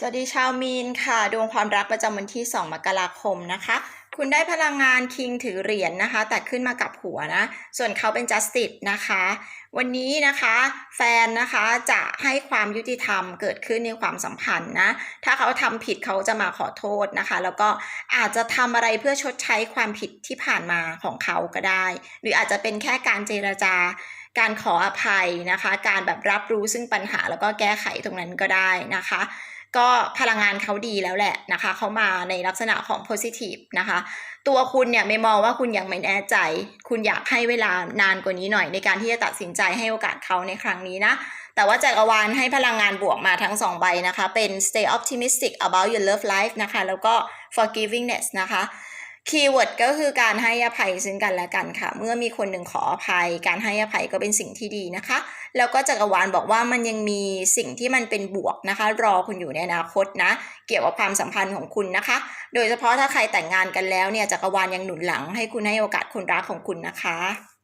สวัสดีชาวมีนค่ะดวงความรักประจำวันที่ 2 มกราคมนะคะ คุณได้พลังงานคิงถือเหรียญนะคะ แต่ขึ้นมากับหัวนะ ส่วนเขาเป็น justice นะคะ วันนี้นะคะแฟนนะคะจะให้ความยุติธรรมเกิดขึ้นในความสัมพันธ์นะ ถ้าเขาทำผิดเขาจะมาขอโทษนะคะ แล้วก็อาจจะทำอะไรเพื่อชดใช้ความผิดที่ผ่านมาของเขาก็ได้ หรืออาจจะเป็นแค่การเจรจาการขออภัยนะคะ การแบบรับรู้ซึ่งปัญหาแล้วก็แก้ไขตรงนั้นก็ได้นะคะ ก็พลังงานเขาดีแล้วแหละนะคะเขามาในลักษณะของ positive นะคะ ตัวคุณเนี่ยไม่มองว่าคุณยังไม่แน่ใจ คุณอยากให้เวลานานกว่านี้หน่อยในการที่จะตัดสินใจให้โอกาสเขาในครั้งนี้นะ แต่ว่าจักรวาลให้พลังงานบวกมาทั้งสองใบนะคะ เป็น stay optimistic about your love life นะคะ แล้วก็ forgivingness นะคะ คีย์เวิร์ดก็คือการให้อภัยซึ่งกันและกันค่ะ เมื่อมีคนหนึ่งขออภัย การให้อภัยก็เป็นสิ่งที่ดีนะคะ แล้วก็จักรวาลบอกว่ามันยังมีสิ่งที่มันเป็นบวกนะคะ รอคุณอยู่ในอนาคตนะ เกี่ยวกับความสัมพันธ์ของคุณนะคะ โดยเฉพาะถ้าใครแต่งงานกันแล้วเนี่ยจักรวาลยังหนุนหลังให้คุณให้โอกาสคนรักของคุณนะคะ